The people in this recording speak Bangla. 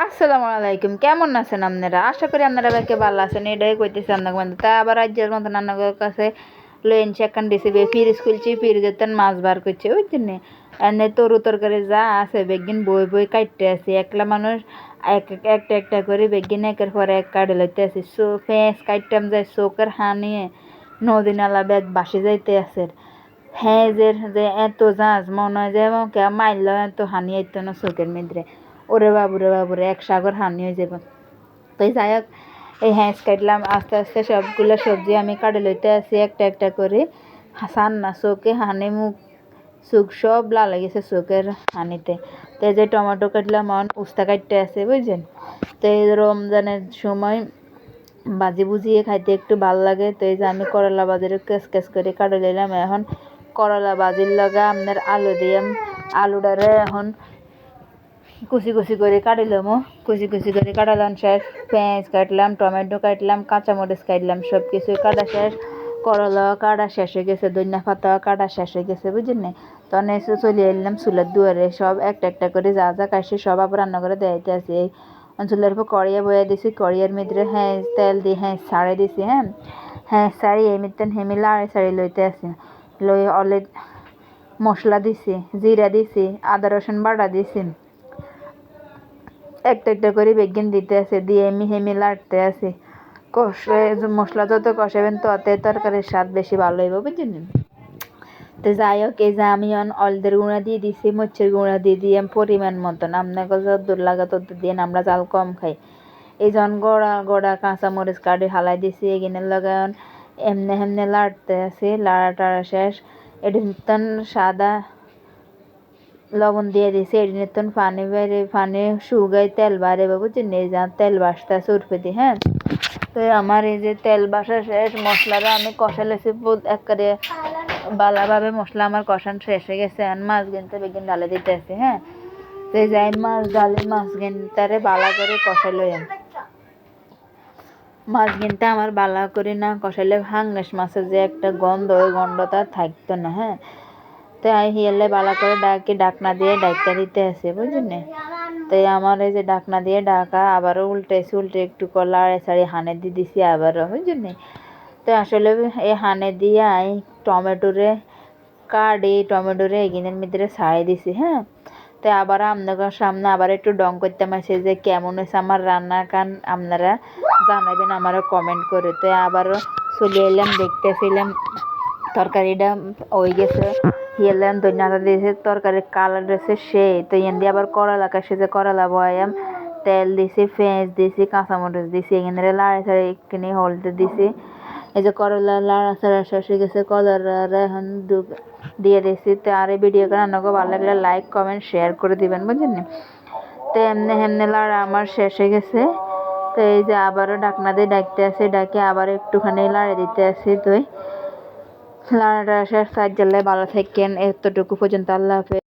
আসসালামু আলাইকুম, কেমন আছেন আপনারা? আশা করি আপনারা বাইকে ভালো আছেন, এটাই কইতেছি আপনাকে বন্ধু তা আবার রাজ্যের মতন আপনাদের কাছে লইন সেখান রেসিপি ফিরিজ খুলছি ফিরিজের মাছ বার করছে, ওই জন্যে। এনে তরু তরকারি যা আছে, বেগিন বই বই কাটতে আছে। একলা মানুষ এক একটা একটা করে বেগিন একের পর এক কাটে লইতে আছে। সো, ফেঁস কাটতাম যায় চোখের হানিয়ে নদী নালা বেগ বাসি যাইতে আছে। হ্যাঁ যে এত জাহাজ মনে হয় যে মাইল, এত হানি আইতো না চোখের মিদ্রে ওরে বাবুরে বাবুরে এক সাগর হানি হয়ে যাবে। তো যাই হোক, এই হ্যাঁস কাটলাম, আস্তে আস্তে সবগুলো সবজি আমি কাটে লইতে আসি, একটা একটা করে। হাসান না চোখে হানি, মুখ, চোখ সব লাল গেছে চোখের হানিতে। তো এই যে টমেটো কাটলাম, অন উস্তা কাটতে আছে বুঝছেন? তো এই রমজানের সময় বাজি বুঝিয়ে খাইতে একটু ভালো লাগে। তো এই যে আমি করলা বাজির কেস কেস করে কাটে নিলাম এখন করলা বাজির লগা আপনার আলু দিয়ে আলুটারে এখন কুচি কুচি করে কাটিলাম কুচি কুচি করে কাটালাম শেষ পেঁয়াজ কাটলাম, টমেটো কাটলাম, কাঁচামরিচ কাটলাম সব কিছু কাটা শেষ। করলা কাটা শেষ হয়ে গেছে, ধনিয়া পাতা কাটা শেষ হয়ে গেছে, বুঝলেন তখন এসে চলে এলাম চুলের দুয়ারে। সব একটা একটা করে যা যা কাটছি, সব আবার রান্না করে দেখাইতে আসি। এই চুলের উপর কড়িয়া বয়ে দিছি কড়িয়ার মধ্যে হ্যাঁ তেল দিয়ে হ্যাঁ ছাড়ে দিছি হ্যাঁ। হ্যাঁ শাড়ি এই মিত্তেন হেমি লাড়ে শাড়ি লইতে আসি। লই অলে মশলা দিছি, জিরা দিছি, আদা রসুন বাটা দিছি। একটা একটা করে বেগিন দিতে আছে, দিয়ে এমনি হেমি লাড়তে আছে। কষে মশলা যত কষাবেন ততে তরকারির স্বাদ বেশি ভালো হইব বুঝলেন তো যাই হোক, এই যে আমি অলদের গুঁড়া দিয়ে দিছি, মরিচের গুঁড়া দিয়ে দিয়ে পরিমাণ মতন। আপনাকে যদ্দূর লাগে তদ্দূর দিয়ে আমরা জাল কম খাই। এই যখন গড়া গড়া কাঁচা মরিচ কাটি হালাই দিছি এগিনের লাগান এমনি এমনি লাড়তে আছে, লাড়া টাড়া শেষ। এটি সাদা লবণ দিয়ে দিছি এটি নিতন পানি বাইরে পানি শুকাই তেল বাবু, যে চিনি যা তেল বাসতে সুরপে দি হ্যাঁ? তো আমার এই যে তেল বাসা শেষ, মশলাটা আমি কষা লেছি একবারে ভালোভাবে মশলা আমার কষান শেষ হয়ে গেছে, আর মাছ গেনতে বেগিন ডালে দিতে আছে হ্যাঁ? তো এই যাই মাছ ডালে মাছ গেনতারে বালা করে কষাই লই মাছ গিনতে আমার বালা করে না কষাইলে হাঙ্গাস মাছের যে একটা গন্ধ, ওই গন্ধটা থাকতো না হ্যাঁ? তো হিয়ালে বালা করে ডাকি, ডাকনা দিয়ে ডাক্কা দিতে আছে বুঝলি? তো আমার এই যে ডাকনা দিয়ে ডাকা, আবারও উল্টেছি উল্টে একটু কলা সাড়ে হানে দিয়ে দিছি আবারও, বুঝলি? তো আসলে এই হানে দিয়ে টমেটোরে কাটি, টমেটোরে এগিনের মধ্যে ছাড়িয়ে দিছি হ্যাঁ? তো আবার আপনাদের সামনে আবার একটু ডং করতে মাসে যে কেমন হয়েছে আমার রান্না কান আপনারা জানাবেন, আমারও কমেন্ট করে। তো আবারও চলে এলাম, দেখতেছিলাম তরকারিটা হয়ে গেছে হিয়ালাম ধনিয়া দিয়েছে তরকারির কালার রয়েছে সেই। তো ইয়ান দিয়ে আবার করলা কাশে যে করলা বয়াম, তেল দিছি পেঁয়াজ দিছি কাঁচামরিচ দিছি এখানে লাড়ে ছাড়ে একটুখানি হলদে দিছি এই যে করলা লাড়া ছাড়া হয়ে গেছে কলার এখন দিয়ে দিছি তো আর এই ভিডিও করে আপনাকে ভালো লাগলে লাইক কমেন্ট শেয়ার করে দিবেন, বুঝলেন? তো এমনি এমনি লাড়া আমার শেষ হয়ে গেছে। তো এই যে আবারও ডাকনা দিয়ে ডাকতে আসে, ডাকে আবার একটুখানি লাড়ে দিতে আসি, তো লাড়াটা শেষ সাহায্য ভালো থাকেন এতটুকু পর্যন্ত আল্লাহ হাফেজ।